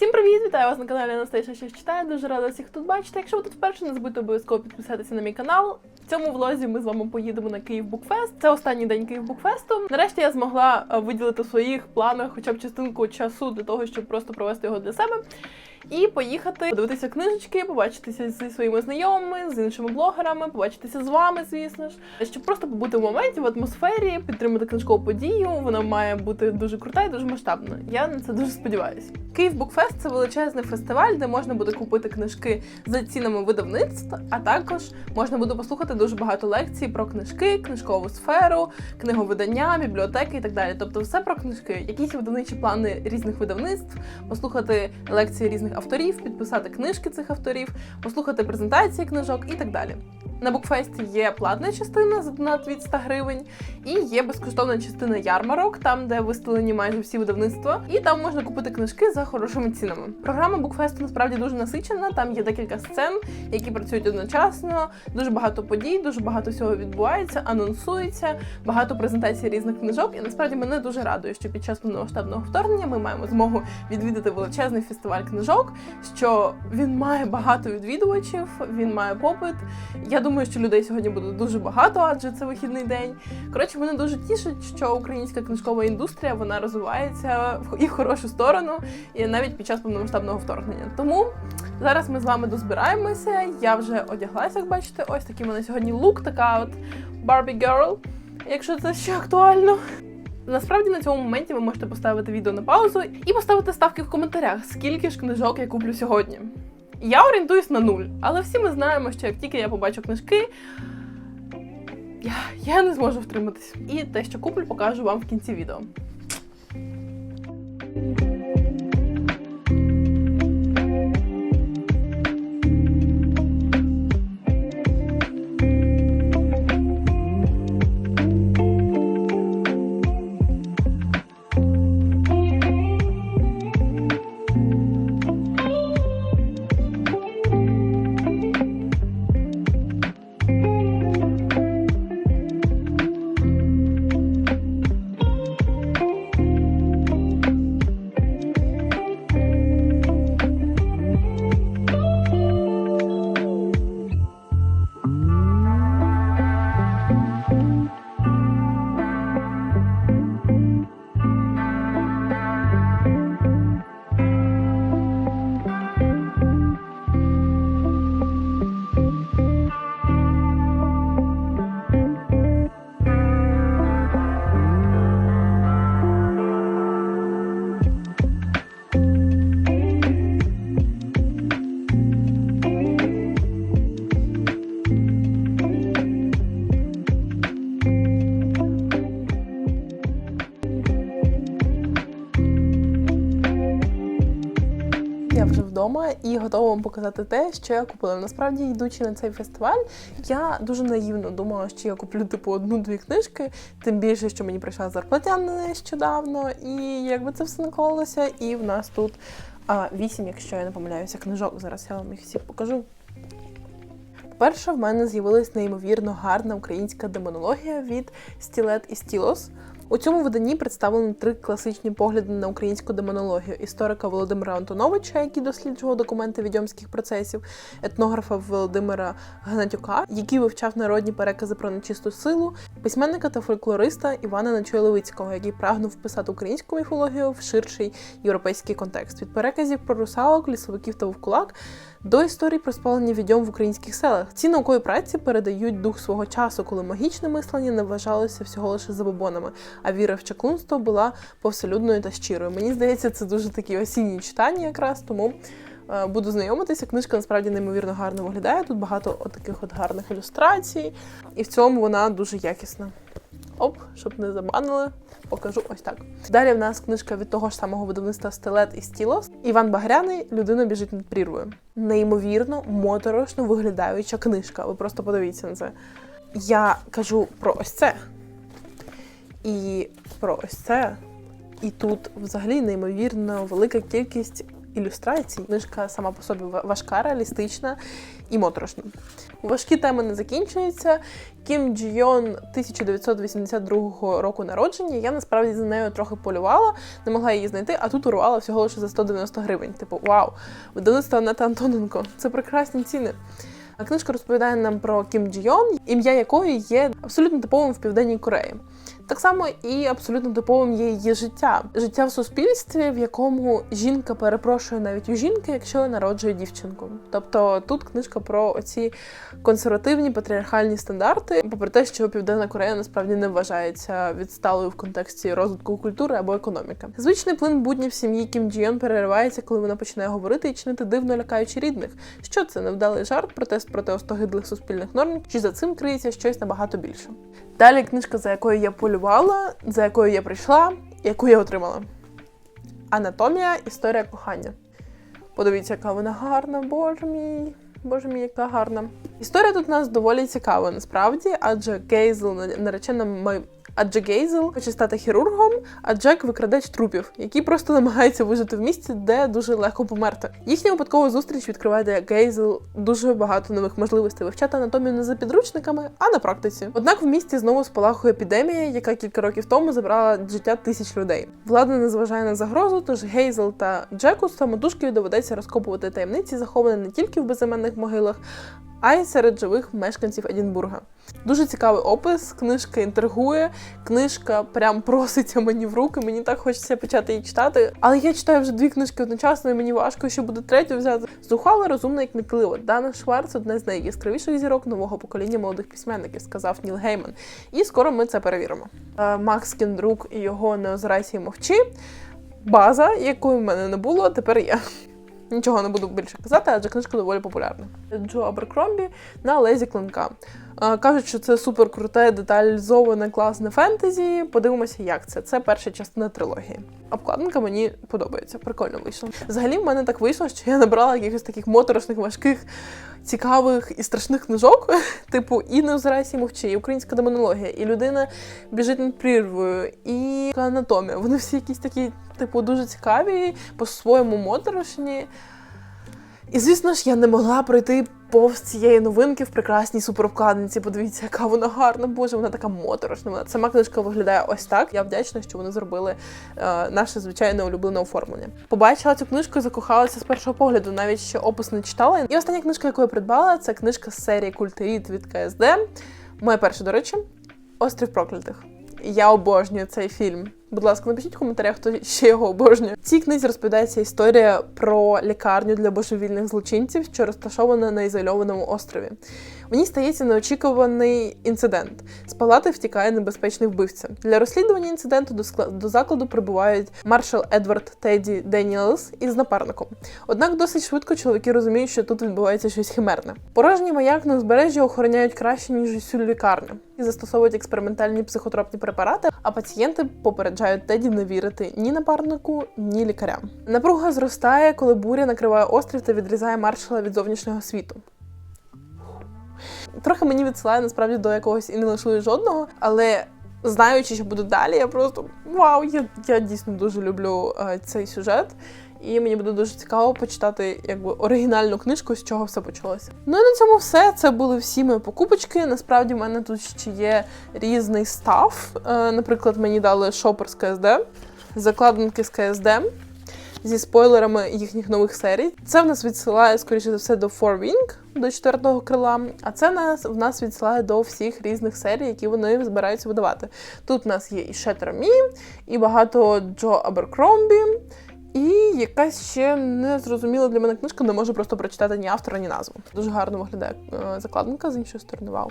Всім привіт! Вітаю вас на каналі Анастейша щось читає. Дуже рада всіх тут бачити. Якщо ви тут вперше, не забудьте обов'язково підписатися на мій канал. В цьому влозі ми з вами поїдемо на Київ Букфест. Це останній день Київ Букфесту. Нарешті я змогла е, виділити в своїх планах хоча б частинку часу для того, щоб просто провести його для себе. І поїхати подивитися книжечки, побачитися зі своїми знайомими, з іншими блогерами, побачитися з вами, звісно ж, щоб просто побути в моменті, в атмосфері, підтримати книжкову подію. Вона має бути дуже крута і дуже масштабна. Я на це дуже сподіваюся. Київ Букфест це величезний фестиваль, де можна буде купити книжки за цінами видавництв, а також можна буде послухати дуже багато лекцій про книжки, книжкову сферу, книговидання, бібліотеки і так далі. Тобто, все про книжки, якісь видавничі плани різних видавництв, послухати лекції різних авторів, підписати книжки цих авторів, послухати презентації книжок і так далі. На букфесті є платна частина за донат від 100 гривень, і є безкоштовна частина ярмарок, там де виставлені майже всі видавництва, і там можна купити книжки за хорошими цінами. Програма букфесту насправді дуже насичена. Там є декілька сцен, які працюють одночасно. Дуже багато подій, дуже багато всього відбувається, анонсується, багато презентацій різних книжок. І насправді мене дуже радує, що під час повномасштабного вторгнення ми маємо змогу відвідати величезний фестиваль книжок. Що він має багато відвідувачів, він має попит. Я думаю, що людей сьогодні буде дуже багато, адже це вихідний день. Коротше, мене дуже тішить, що українська книжкова індустрія вона розвивається в- і в хорошу сторону, і навіть під час повномасштабного вторгнення. Тому зараз ми з вами дозбираємося. Я вже одяглася, як бачите. Ось такий мене сьогодні лук, така от Barbie Girl, якщо це ще актуально. Насправді на цьому моменті ви можете поставити відео на паузу і поставити ставки в коментарях, скільки ж книжок я куплю сьогодні. Я орієнтуюсь на нуль, але всі ми знаємо, що як тільки я побачу книжки, я, я не зможу втриматись. І те, що куплю, покажу вам в кінці відео. І готова вам показати те, що я купила. Насправді, йдучи на цей фестиваль, я дуже наївно думала, що я куплю типу одну-дві книжки, тим більше, що мені прийшла зарплатя нещодавно, і якби це все наклалося. І в нас тут а, вісім, якщо я не помиляюся, книжок. Зараз я вам їх всі покажу. По-перше, в мене з'явилась неймовірно гарна українська демонологія від Стілет і Стілос. У цьому виданні представлено три класичні погляди на українську демонологію: історика Володимира Антоновича, який досліджував документи відьомських процесів, етнографа Володимира Гнатюка, який вивчав народні перекази про нечисту силу, письменника та фольклориста Івана Нечоя-Левицького, який прагнув вписати українську міфологію в ширший європейський контекст. Від переказів про русалок, лісовиків та вовкулак до історій про спалення відьом в українських селах. Ці наукові праці передають дух свого часу, коли магічне мислення не вважалося всього лише забобонами, а віра в чаклунство була повселюдною та щирою. Мені здається, це дуже такі осінні читання, якраз тому. е, Буду знайомитися. Книжка насправді неймовірно гарно виглядає. Тут багато от таких от гарних ілюстрацій, і в цьому вона дуже якісна. Оп, щоб не забанили, покажу ось так. Далі в нас книжка від того ж самого видавництва Стелет і Стілос. Іван Багряний Людина біжить над прірвою. Неймовірно, моторошно виглядаюча книжка. Ви просто подивіться на це. Я кажу про ось це. І про ось це. І тут взагалі неймовірно велика кількість ілюстрацій. Книжка сама по собі важка, реалістична і моторошна. Важкі теми не закінчуються. Кім Джйон 1982 року народження. Я насправді за нею трохи полювала, не могла її знайти, а тут урвала всього лише за 190 гривень. Типу, вау, видавництво Анета Антоненко. Це прекрасні ціни. А Книжка розповідає нам про Кім Джйон, ім'я якої є абсолютно типовим в Південній Кореї. Так само і абсолютно типовим є її життя. Життя в суспільстві, в якому жінка перепрошує навіть у жінки, якщо народжує дівчинку. Тобто тут книжка про оці консервативні патріархальні стандарти, попри те, що Південна Корея насправді не вважається відсталою в контексті розвитку культури або економіки. Звичний плин буднів сім'ї Кім Джі Йон переривається, коли вона починає говорити і чинити дивно лякаючи рідних. Що це невдалий жарт, протест проти остогидлих суспільних норм, чи за цим криється щось набагато більше. Далі книжка, за якою я полювала, за якою я прийшла, яку я отримала. Анатомія історія кохання. Подивіться, яка вона гарна, боже мій. Боже мій, яка гарна. Історія тут у нас доволі цікава, насправді, адже Кейзл наречена. Адже Гейзел хоче стати хірургом, а Джек викрадач трупів, який просто намагається вижити в місті, де дуже легко померти. Їхня випадкова зустріч відкриває для Гейзел дуже багато нових можливостей вивчати анатомію не за підручниками, а на практиці. Однак в місті знову спалахує епідемія, яка кілька років тому забрала життя тисяч людей. Влада не зважає на загрозу, тож Гейзел та Джеку самотужки доведеться розкопувати таємниці, заховані не тільки в безіменних могилах, а й серед живих мешканців Едінбурга. Дуже цікавий опис, книжка інтригує, книжка прям проситься мені в руки. Мені так хочеться почати її читати. Але я читаю вже дві книжки одночасно, і мені важко, що буде третю взяти. Зухвала, розумна і кмітлива. Дана Шварц одна з найяскравіших зірок нового покоління молодих письменників, сказав Ніл Гейман. І скоро ми це перевіримо. Е, Макс Кіндрук і його не озирайся і мовчи. База, якої в мене не було, тепер є. Нічого не буду більше казати, адже книжка доволі популярна. Джо Аберкромбі на лезі клинка. Кажуть, що це супер круте, деталізоване, класне фентезі. Подивимося, як це. Це перша частина трилогії. Обкладинка мені подобається, прикольно вийшло. Взагалі, в мене так вийшло, що я набрала якихось таких моторошних, важких, цікавих і страшних книжок, типу і не озирайся мовчи, і українська демонологія, і людина біжить над прірвою, і анатомія. Вони всі якісь такі, типу, дуже цікаві, по-своєму моторошні. І звісно ж, я не могла пройти повз цієї новинки в прекрасній суперобкладинці. Подивіться, яка вона гарна, боже, вона така моторошна. Вона сама книжка виглядає ось так. Я вдячна, що вони зробили е, наше звичайне улюблене оформлення. Побачила цю книжку закохалася з першого погляду, навіть ще опис не читала. І остання книжка, яку я придбала, це книжка з серії Культеріт від КСД. Моя перша, до речі, Острів проклятих. Я обожнюю цей фільм. Будь ласка, напишіть в коментарях, хто ще його обожнює. В цій книзі розповідається історія про лікарню для божевільних злочинців, що розташована на ізольованому острові. Ній стається неочікуваний інцидент. З палати втікає небезпечний вбивця. Для розслідування інциденту до скла- до закладу прибувають маршал Едвард Теді Деніелс із напарником. Однак досить швидко чоловіки розуміють, що тут відбувається щось химерне. Порожній маяк на узбережжі охороняють краще ніж усю лікарню і застосовують експериментальні психотропні препарати. А пацієнти попереджають Теді не вірити ні напарнику, ні лікарям. Напруга зростає, коли буря накриває острів та відрізає маршала від зовнішнього світу. Трохи мені відсилає насправді до якогось і не лишує жодного, але знаючи, що буде далі, я просто вау! Я, я дійсно дуже люблю е, цей сюжет. І мені буде дуже цікаво почитати якби оригінальну книжку, з чого все почалося. Ну і на цьому все. Це були всі мої покупочки. Насправді в мене тут ще є різний став. Е, наприклад, мені дали шопер з КСД, закладинки з КСД зі спойлерами їхніх нових серій. Це в нас відсилає, скоріше за все, до Four Wing, до четвертого крила. А це нас в нас відсилає до всіх різних серій, які вони збираються видавати. Тут у нас є і Me, і багато Джо Аберкромбі. І якась ще незрозуміла для мене книжка, не можу просто прочитати ні автора, ні назву. Дуже гарно виглядає е, закладинка з іншої сторони. Вау.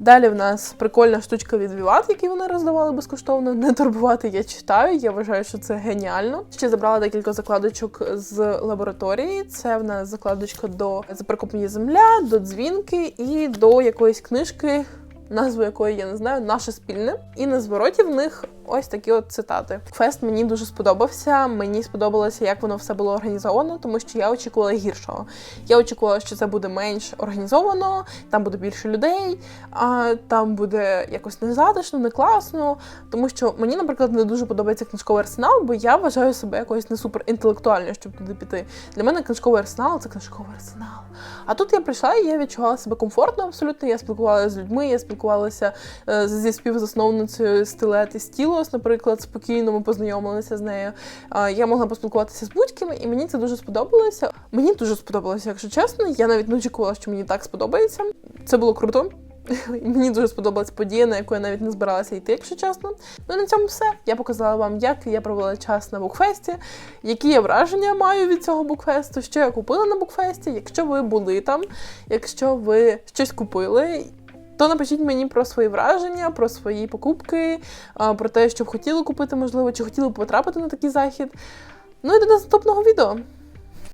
Далі в нас прикольна штучка від Vivat, які вони роздавали безкоштовно. Не турбувати я читаю. Я вважаю, що це геніально. Ще забрала декілька закладочок з лабораторії. Це в нас закладочка до «Запрокопніє земля, до дзвінки і до якоїсь книжки. Назву якої я не знаю, наше спільне. І на звороті в них ось такі от цитати. Фест мені дуже сподобався. Мені сподобалося, як воно все було організовано, тому що я очікувала гіршого. Я очікувала, що це буде менш організовано, там буде більше людей, а там буде якось незатишно, не класно. Тому що мені, наприклад, не дуже подобається книжковий арсенал, бо я вважаю себе якоюсь не супер інтелектуальною, щоб туди піти. Для мене книжковий арсенал це книжковий арсенал. А тут я прийшла і я відчувала себе комфортно абсолютно. Я спілкувалася з людьми, я спілкувалася е, зі співзасновницею стилет і стілос, наприклад, спокійно ми познайомилися з нею. Я могла поспілкуватися з будь-ким, і мені це дуже сподобалося. Мені дуже сподобалося, якщо чесно. Я навіть не очікувала, що мені так сподобається. Це було круто. Мені дуже сподобалась подія, на яку я навіть не збиралася йти, якщо чесно. Ну на цьому все. Я показала вам, як я провела час на букфесті, які я враження маю від цього букфесту, що я купила на букфесті. Якщо ви були там, якщо ви щось купили. То напишіть мені про свої враження, про свої покупки, про те, що б хотіли купити, можливо, чи хотіли б потрапити на такий захід. Ну і до наступного відео.